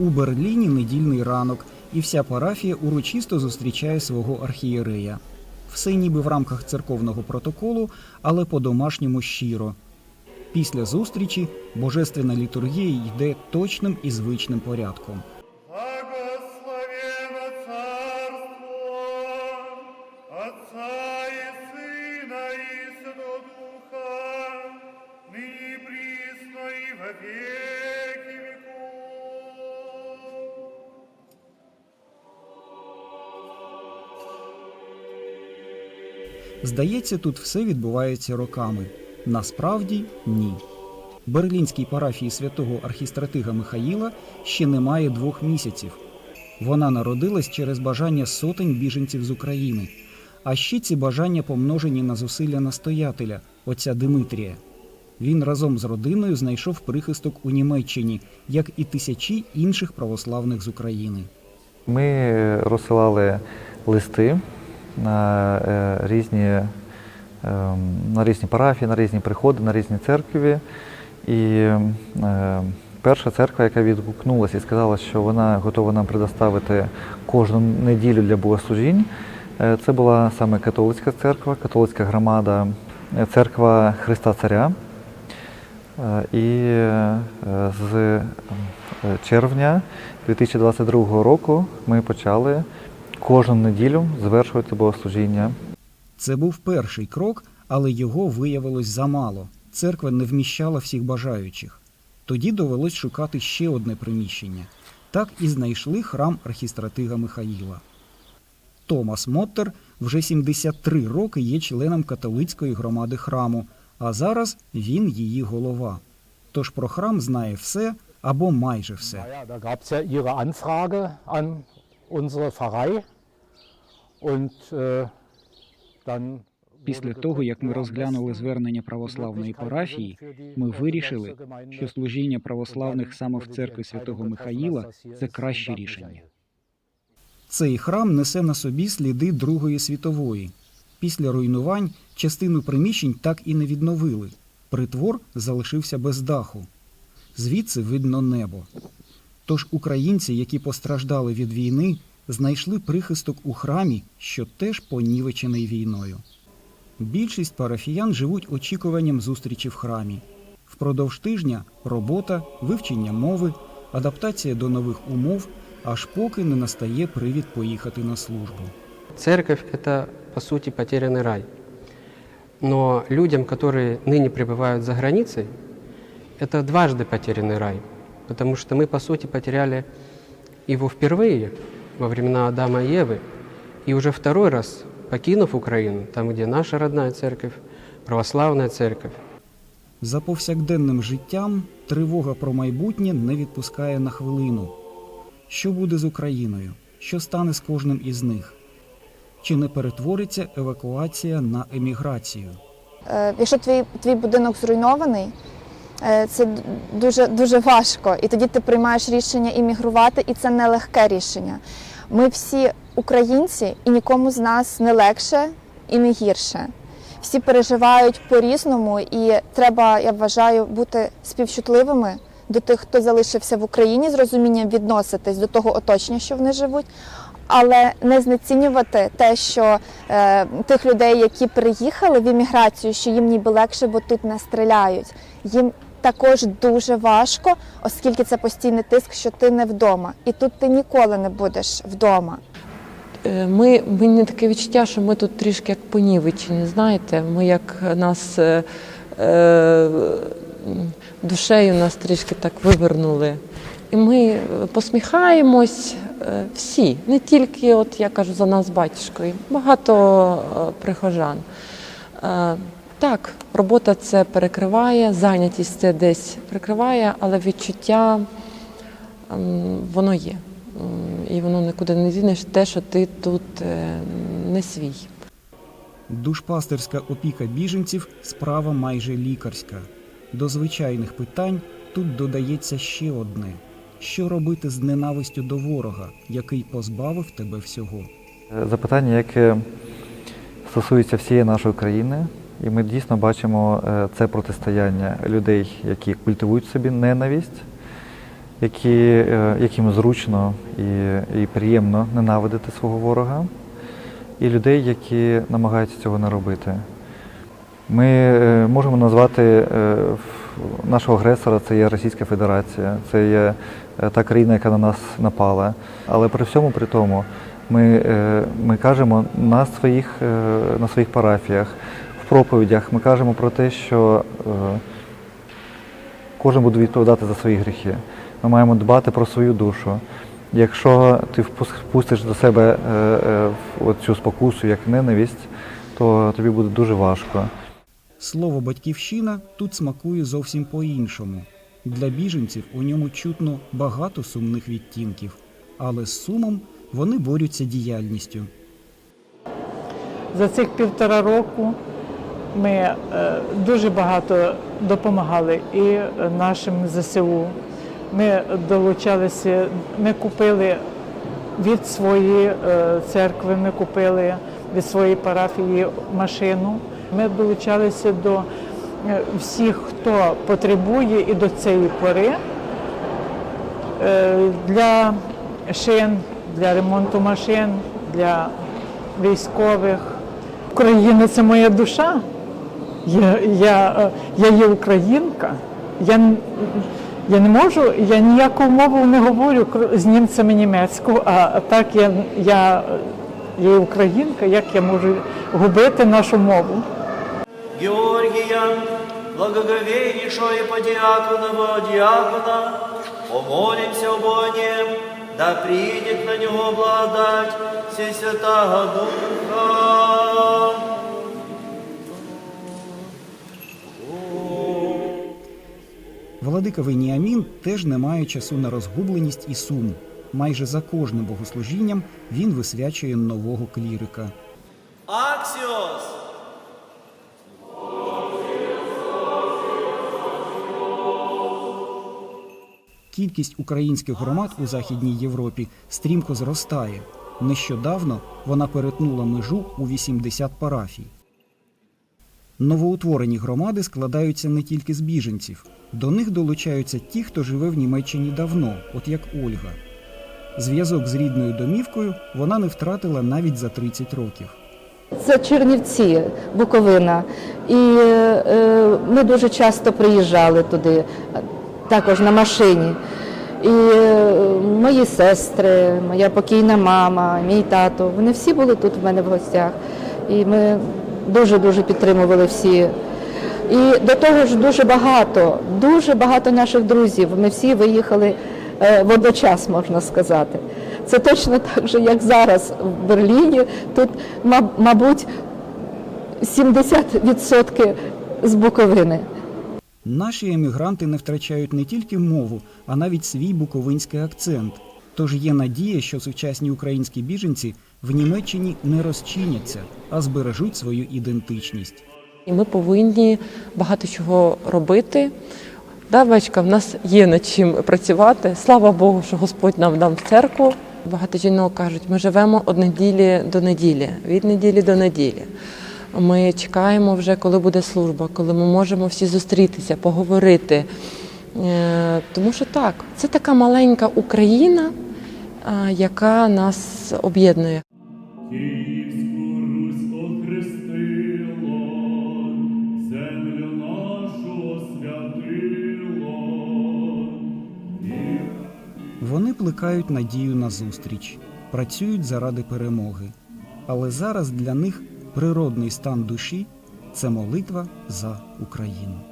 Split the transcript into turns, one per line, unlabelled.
У Берліні недільний ранок, і вся парафія урочисто зустрічає свого архієрея. Все ніби в рамках церковного протоколу, але по-домашньому щиро. Після зустрічі божественна літургія йде точним і звичним порядком. Здається, тут все відбувається роками. Насправді ні. Берлінській парафії святого архістратига Михаїла ще немає двох місяців. Вона народилась через бажання сотень біженців з України. А ще ці бажання помножені на зусилля настоятеля, отця Димитрія. Він разом з родиною знайшов прихисток у Німеччині, як і тисячі інших православних з України.
Ми розсилали листи на е, різні, ем, на різні парафії, на різні приходи, на різні церкви. І е, перша церква, яка відгукнулася і сказала, що вона готова нам предоставити кожну неділю для богослужінь, е, це була саме католицька церква, католицька громада, е, церква Христа Царя. І з е, червня 2022 року ми почали кожну неділю звершувати богослужіння.
Це був перший крок, але його виявилось замало. Церква не вміщала всіх бажаючих. Тоді довелось шукати ще одне приміщення. Так і знайшли храм архістратига Михаїла. Томас Моттер вже 73 роки є членом католицької громади храму, а зараз він її голова. Тож про храм знає все або майже все.
Unsere Pfarrei und äh, dann
Після того, як ми розглянули звернення православної парафії, ми вирішили, що служіння православних саме в церкві святого Михаїла це краще рішення. Цей храм несе на собі сліди Другої світової. Після руйнувань частину приміщень так і не відновили. Притвор залишився без даху. Звідси видно небо. Тож українці, які постраждали від війни, знайшли прихисток у храмі, що теж понівечений війною. Більшість парафіян живуть очікуванням зустрічі в храмі. Впродовж тижня робота, вивчення мови, адаптація до нових умов, аж поки не настає привід поїхати на службу.
Церковь – это, по сути, потерянный рай. Но людям, которые ныне пребывают за границей, это дважды потерянный рай. Потому что мы, по сути, потеряли его впервые, во времена Адама и Евы, и уже второй раз, покинув Украину, там, где наша родная церковь, православная церковь,
За повсякденним життям тривога про майбутнє не відпускає на хвилину. Що буде з Україною? Що стане з кожним із них? Чи не перетвориться евакуація на еміграцію?
Е, Якщо твій, твій будинок зруйнований, е, це дуже, дуже важко. І тоді ти приймаєш рішення іммігрувати, і це нелегке рішення. Ми всі українці, і нікому з нас не легше і не гірше. Всі переживають по-різному, і треба, я вважаю, бути співчутливими до тих, хто залишився в Україні, з розумінням відноситись до того оточення, що вони живуть, але не знецінювати те, що е, тих людей, які приїхали в імміграцію, що їм ніби легше, бо тут не стріляють. Їм також дуже важко, оскільки це постійний тиск, що ти не вдома, і тут ти ніколи не будеш вдома.
Е, Ми мені таке відчуття, що ми тут трішки як понівечені, знаєте, ми як нас е, е, душею нас трішки так вивернули. І ми е, посміхаємось всі, не тільки, от я кажу, за нас батюшкою, багато прихожан. Так, робота це перекриває, зайнятість це десь прикриває, але відчуття ем, воно є. І воно нікуди не дінеш те, що ти тут е, не свій.
Душпастерська опіка біженців справа майже лікарська. До звичайних питань тут додається ще одне: що робити з ненавистю до ворога, який позбавив тебе всього.
Е, Запитання, яке стосується всієї нашої країни, і ми дійсно бачимо е, це протистояння людей, які культивують собі ненависть, які, е, яким зручно і, і приємно ненавидити свого ворога, і людей, які намагаються цього не робити. Ми е, можемо назвати нашого агресора це є Російська Федерація, це є та країна, яка на нас напала. Але при всьому при тому ми, ми кажемо на своїх, на своїх парафіях, проповідях, ми кажемо про те, що е, кожен буде відповідати за свої гріхи. Ми маємо дбати про свою душу. Якщо ти впустиш до себе е, е, цю спокусу як ненависть, то тобі буде дуже важко.
Слово батьківщина тут смакує зовсім по-іншому. Для біженців у ньому чутно багато сумних відтінків, але з сумом вони борються діяльністю.
За цих півтора року ми е, дуже багато допомагали і нашим ЗСУ. Ми долучалися, ми купили від своєї е, церкви, ми купили від своєї парафії машину. Ми долучалися до е, всіх, хто потребує і до цієї пори для шин, для ремонту машин, для військових. Україна це моя душа. Я, я, е, я є українка. Я, я не можу, я ніяку мову не говорю з німцями німецьку, а так я, я є українка, як я можу губити нашу мову?
Георгия, благоговейнейшего еподиаконного диакона, помолимся об да придет на него благодать Всесвятого Духа.
Владика Веніамін теж не має часу на розгубленість і сум. Майже за кожним богослужінням він висвячує нового клірика.
Аксиос!
Кількість українських громад у Західній Європі стрімко зростає. Нещодавно вона перетнула межу у 80 парафій. Новоутворені громади складаються не тільки з біженців. До них долучаються ті, хто живе в Німеччині давно, от як Ольга. Зв'язок з рідною домівкою вона не втратила навіть за 30 років.
Це Чернівці, Буковина. І е, ми дуже часто приїжджали туди, також на машині. І е, мої сестри, моя покійна мама, мій тато, вони всі були тут в мене в гостях. І ми дуже-дуже підтримували всі. І до того ж дуже багато, дуже багато наших друзів. Ми всі виїхали е, водночас, можна сказати. Це точно так же, як зараз в Берліні. Тут, ма- мабуть, 70% з Буковини.
Наші емігранти не втрачають не тільки мову, а навіть свій буковинський акцент. Тож є надія, що сучасні українські біженці в Німеччині не розчиняться, а збережуть свою ідентичність.
І ми повинні багато чого робити. Да, батька, в нас є над чим працювати. Слава Богу, що Господь нам дав церкву. Багато жінок кажуть, ми живемо від неділі до неділі, від неділі до неділі. Ми чекаємо вже, коли буде служба, коли ми можемо всі зустрітися, поговорити. Е, Тому що так, це така маленька Україна, яка нас об'єднує.
Вони плекають надію на зустріч, працюють заради перемоги. Але зараз для них природний стан душі це молитва за Україну.